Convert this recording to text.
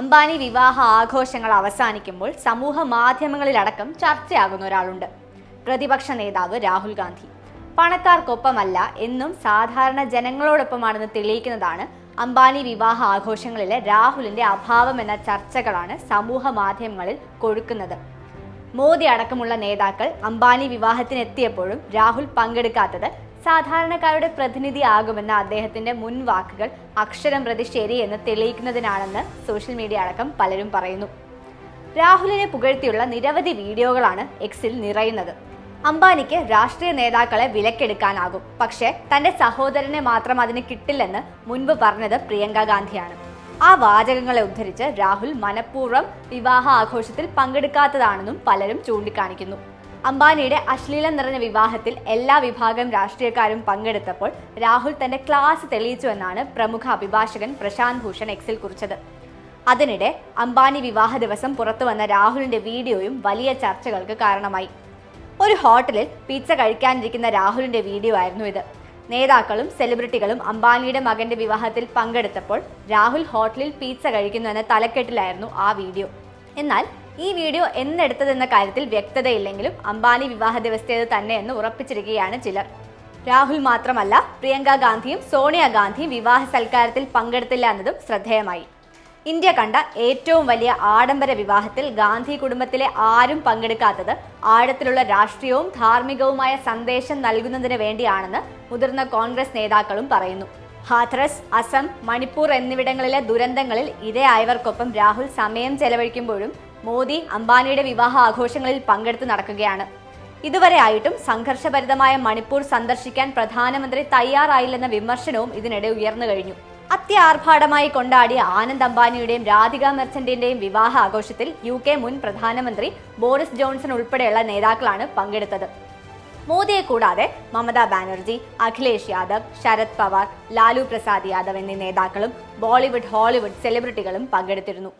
അംബാനി വിവാഹ ആഘോഷങ്ങൾ അവസാനിക്കുമ്പോൾ സമൂഹ മാധ്യമങ്ങളിലടക്കം ചർച്ചയാകുന്ന ഒരാളുണ്ട്. പ്രതിപക്ഷ നേതാവ് രാഹുൽ ഗാന്ധി. പണക്കാർക്കൊപ്പമല്ല എന്നും സാധാരണ ജനങ്ങളോടൊപ്പമാണെന്ന് തെളിയിക്കുന്നതാണ് അംബാനി വിവാഹ ആഘോഷങ്ങളിലെ രാഹുലിന്റെ അഭാവം എന്ന ചർച്ചകളാണ് സമൂഹ മാധ്യമങ്ങളിൽ കൊഴുക്കുന്നത്. മോദി അടക്കമുള്ള നേതാക്കൾ അംബാനി വിവാഹത്തിനെത്തിയപ്പോഴും രാഹുൽ പങ്കെടുക്കാത്തത് സാധാരണക്കാരുടെ പ്രതിനിധിയാകുമെന്ന അദ്ദേഹത്തിന്റെ മുൻ വാക്കുകൾ അക്ഷരം പ്രതി ശരിയെന്ന് തെളിയിക്കുന്നതിനാണെന്ന് സോഷ്യൽ മീഡിയ അടക്കം പലരും പറയുന്നു. രാഹുലിനെ പുകഴ്ത്തിയുള്ള നിരവധി വീഡിയോകളാണ് എക്സിൽ നിറയുന്നത്. അംബാനിക്ക് രാഷ്ട്രീയ നേതാക്കളെ വിലക്കെടുക്കാനാകും. പക്ഷേ തന്റെ സഹോദരനെ മാത്രം അതിന് കിട്ടില്ലെന്ന് മുൻപ് പറഞ്ഞത് പ്രിയങ്ക ഗാന്ധിയാണ്. ആ വാചകങ്ങളെ ഉദ്ധരിച്ച് രാഹുൽ മനഃപൂർവം വിവാഹ ആഘോഷത്തിൽ പങ്കെടുക്കാത്തതാണെന്നും പലരും ചൂണ്ടിക്കാണിക്കുന്നു. അംബാനിയുടെ അശ്ലീലം നിറഞ്ഞ വിവാഹത്തിൽ എല്ലാ വിഭാഗം രാഷ്ട്രീയക്കാരും പങ്കെടുത്തപ്പോൾ രാഹുൽ തന്റെ ക്ലാസ് തെളിയിച്ചുവെന്നാണ് പ്രമുഖ അഭിഭാഷകൻ പ്രശാന്ത് ഭൂഷൺ എക്സിൽ കുറിച്ചത്. അതിനിടെ അംബാനി വിവാഹ ദിവസം പുറത്തു വന്ന രാഹുലിന്റെ വീഡിയോയും വലിയ ചർച്ചകൾക്ക് കാരണമായി. ഒരു ഹോട്ടലിൽ പിസ്സ കഴിക്കാനിരിക്കുന്ന രാഹുലിന്റെ വീഡിയോ ആയിരുന്നു ഇത്. നേതാക്കളും സെലിബ്രിറ്റികളും അംബാനിയുടെ മകന്റെ വിവാഹത്തിൽ പങ്കെടുത്തപ്പോൾ രാഹുൽ ഹോട്ടലിൽ പിസ്സ കഴിക്കുന്നു എന്ന തലക്കെട്ടിലായിരുന്നു ആ വീഡിയോ. എന്നാൽ ഈ വീഡിയോ എന്നെടുത്തതെന്ന കാര്യത്തിൽ വ്യക്തതയില്ലെങ്കിലും അംബാനി വിവാഹ ദിവസത്തേത് തന്നെയെന്ന് ഉറപ്പിച്ചിരിക്കുകയാണ് ചിലർ. രാഹുൽ മാത്രമല്ല പ്രിയങ്ക ഗാന്ധിയും സോണിയാഗാന്ധിയും വിവാഹ സൽക്കാരത്തിൽ പങ്കെടുത്തില്ല എന്നതും ശ്രദ്ധേയമായി. ഇന്ത്യ കണ്ട ഏറ്റവും വലിയ ആഡംബര വിവാഹത്തിൽ ഗാന്ധി കുടുംബത്തിലെ ആരും പങ്കെടുക്കാത്തത് ആഴത്തിലുള്ള രാഷ്ട്രീയവും ധാർമ്മികവുമായ സന്ദേശം നൽകുന്നതിന് വേണ്ടിയാണെന്ന് മുതിർന്ന കോൺഗ്രസ് നേതാക്കളും പറയുന്നു. ഹാഥ്രസ് അസം മണിപ്പൂർ എന്നിവിടങ്ങളിലെ ദുരന്തങ്ങളിൽ ഇരയായവർക്കൊപ്പം രാഹുൽ സമയം ചെലവഴിക്കുമ്പോഴും മോദി അംബാനിയുടെ വിവാഹ ആഘോഷങ്ങളിൽ പങ്കെടുത്ത് നടക്കുകയാണ്. ഇതുവരെ ആയിട്ടും സംഘർഷഭരിതമായ മണിപ്പൂർ സന്ദർശിക്കാൻ പ്രധാനമന്ത്രി തയ്യാറായില്ലെന്ന വിമർശനവും ഇതിനിടെ ഉയർന്നു കഴിഞ്ഞു. അത്യാർഭാടമായി കൊണ്ടാടിയ ആനന്ദ് അംബാനിയുടെയും രാധിക മെർച്ചന്റിന്റെയും വിവാഹ ആഘോഷത്തിൽ യു കെ മുൻ പ്രധാനമന്ത്രി ബോറിസ് ജോൺസൺ ഉൾപ്പെടെയുള്ള നേതാക്കളാണ് പങ്കെടുത്തത്. മോദിയെ കൂടാതെ മമതാ ബാനർജി അഖിലേഷ് യാദവ് ശരത് പവാർ ലാലു പ്രസാദ് യാദവ് എന്നീ നേതാക്കളും ബോളിവുഡ് ഹോളിവുഡ് സെലിബ്രിറ്റികളും പങ്കെടുത്തിരുന്നു.